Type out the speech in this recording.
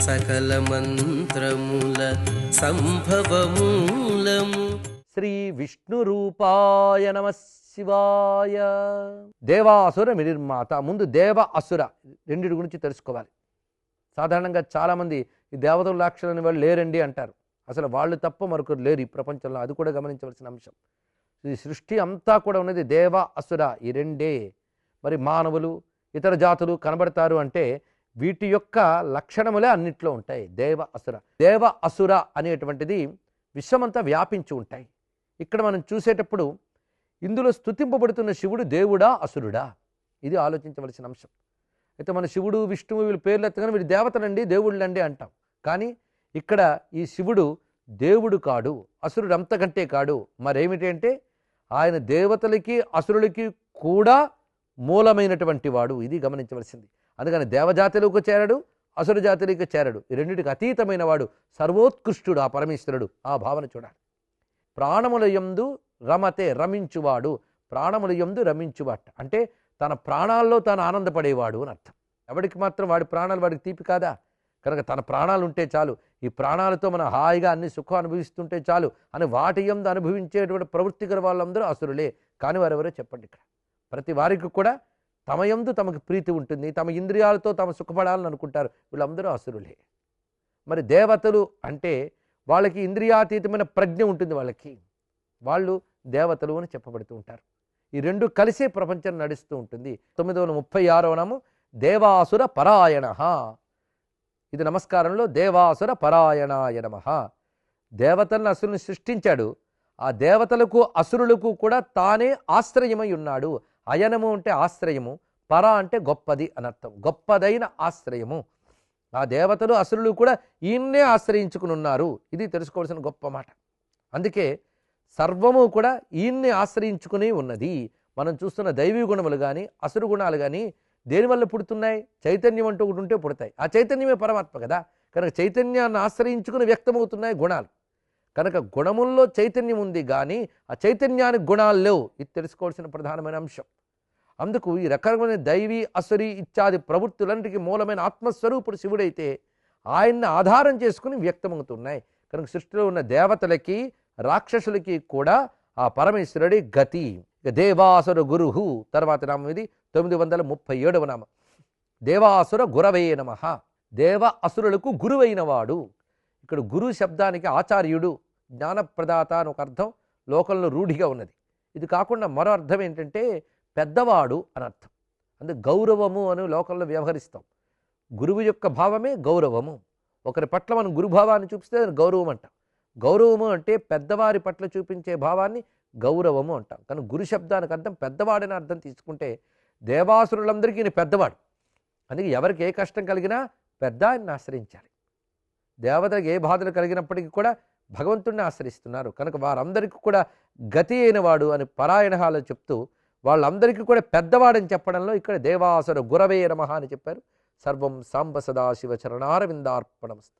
సకల మంత్రముల సంభవమూలము. శ్రీ విష్ణు రూపాయ నమ శివాయ. దేవాసుర నిర్మాత ముందు దేవ అసుర రెండిటి గురించి తెలుసుకోవాలి. సాధారణంగా చాలామంది ఈ దేవతల లాక్షలని వాళ్ళు లేరండి అంటారు. అసలు వాళ్ళు తప్ప మరొకరు లేరు ఈ ప్రపంచంలో అది కూడా గమనించవలసిన అంశం. ఈ సృష్టి అంతా కూడా ఉన్నది దేవ అసుర ఈ రెండే. మరి మానవులు ఇతర జాతులు కనబడతారు అంటే వీటి యొక్క లక్షణములే అన్నిట్లో ఉంటాయి. దేవ అసుర. దేవ అసుర అనేటువంటిది విశ్వమంతా వ్యాపించి ఉంటాయి. ఇక్కడ మనం చూసేటప్పుడు ఇందులో స్తుతింపబడుతున్న శివుడు దేవుడా అసురుడా? ఇది ఆలోచించవలసిన అంశం. అయితే మన శివుడు విష్ణువు వీళ్ళ పేర్లు ఎత్తగానే వీళ్ళు దేవతలండి దేవుళ్ళండి అంటాం. కానీ ఇక్కడ ఈ శివుడు దేవుడు కాడు అసురుడు అంతకంటే కాడు. మరేమిటి అంటే ఆయన దేవతలకి అసురులకి కూడా మూలమైనటువంటి వాడు. ఇది గమనించవలసింది. అందుకని దేవజాతిలోకి చేరడు అసురు జాతిలోకి చేరడు. ఈ రెండింటికి అతీతమైన వాడు సర్వోత్కృష్టుడు ఆ పరమేశ్వరుడు. ఆ భావన చూడాలి. ప్రాణముల యందు రమతే రమించువాడు. ప్రాణముల యందు రమించువాట. అంటే తన ప్రాణాల్లో తాను ఆనందపడేవాడు అని అర్థం. ఎవడికి మాత్రం వాడి ప్రాణాలు వాడికి తీపి కాదా? కనుక తన ప్రాణాలు ఉంటే చాలు. ఈ ప్రాణాలతో మనం హాయిగా అన్ని సుఖం అనుభవిస్తుంటే చాలు అని వాటి ఎందు అనుభవించేటువంటి ప్రవృత్తి గల వాళ్ళందరూ అసురులే. కానీ వారెవరో చెప్పండి ఇక్కడ. ప్రతి వారికి కూడా తమ ఎందు తమకు ప్రీతి ఉంటుంది తమ ఇంద్రియాలతో తమ సుఖపడాలని అనుకుంటారు వీళ్ళందరూ అసురులే. మరి దేవతలు అంటే వాళ్ళకి ఇంద్రియాతీతమైన ప్రజ్ఞ ఉంటుంది వాళ్ళకి. వాళ్ళు దేవతలు అని చెప్పబడుతూ ఉంటారు. ఈ రెండు కలిసే ప్రపంచం నడుస్తూ ఉంటుంది. తొమ్మిదవ ముప్పై ఆరవ నాము దేవాసుర పరాయణ. ఇది నమస్కారంలో దేవాసుర పరాయణాయ నమ. దేవతలను అసురుని సృష్టించాడు. ఆ దేవతలకు అసురులకు కూడా తానే ఆశ్రయమై ఉన్నాడు. అయనము అంటే ఆశ్రయము పర అంటే గొప్పది అనర్థం గొప్పదైన ఆశ్రయము. ఆ దేవతలు అసురులు కూడా ఈయన్నే ఆశ్రయించుకుని ఉన్నారు. ఇది తెలుసుకోవాల్సిన గొప్ప మాట. అందుకే సర్వము కూడా ఈయన్ని ఆశ్రయించుకుని ఉన్నది. మనం చూస్తున్న దైవీ గుణములు కానీ అసురు గుణాలు కానీ దేనివల్ల పుడుతున్నాయి? చైతన్యం అంటూ ఒకటి ఉంటే పుడతాయి. ఆ చైతన్యమే పరమాత్మ కదా. కనుక చైతన్యాన్ని ఆశ్రయించుకుని వ్యక్తమవుతున్నాయి గుణాలు. కనుక గుణముల్లో చైతన్యం ఉంది కానీ ఆ చైతన్యానికి గుణాలు లేవు. ఇది తెలుసుకోవాల్సిన ప్రధానమైన అంశం. అందుకు ఈ రకమైన దైవీ అసురి ఇత్యాది ప్రవృత్తులన్నిటికీ మూలమైన ఆత్మస్వరూపుడు శివుడైతే ఆయన్ని ఆధారం చేసుకుని వ్యక్తమవుతున్నాయి. కనుక సృష్టిలో ఉన్న దేవతలకి రాక్షసులకి కూడా ఆ పరమేశ్వరుడి గతి. దేవాసుర గురుహు తర్వాత నామం ఇది తొమ్మిది వందల ముప్పై ఏడవ నామం. దేవాసుర గురవే నమ. దేవ అసురులకు గురువైన వాడు ఇక్కడ గురు శబ్దానికి ఆచార్యుడు జ్ఞానప్రదాత అని ఒక అర్థం లోకంలో రూఢిగా ఉన్నది. ఇది కాకుండా మరో అర్థం ఏంటంటే పెద్దవాడు అని అర్థం. అందుకే గౌరవము అని లోకంలో వ్యవహరిస్తాం. గురువు యొక్క భావమే గౌరవము. ఒకరి పట్ల మనం గురుభావాన్ని చూపిస్తే దాన్ని గౌరవం అంటాం. గౌరవము అంటే పెద్దవారి పట్ల చూపించే భావాన్ని గౌరవము అంటాం. కానీ గురు శబ్దానికి అర్థం పెద్దవాడని అర్థం తీసుకుంటే దేవాసురులందరికీ ఈయన పెద్దవాడు. అందుకే ఎవరికి ఏ కష్టం కలిగినా పెద్ద ఆయన్ని ఆశ్రయించాలి. దేవతలకు ఏ బాధలు కలిగినప్పటికీ కూడా భగవంతుడిని ఆశ్రయిస్తున్నారు. కనుక వారందరికీ కూడా గతి అయిన వాడు అని పరాయణహాలు చెప్తూ వాళ్ళందరికీ కూడా పెద్దవాడని చెప్పడంలో ఇక్కడ దేవాసుర గురవే నమః అని చెప్పారు. సర్వం సాంబ సదాశివ చరణారవిందార్పణమస్తు.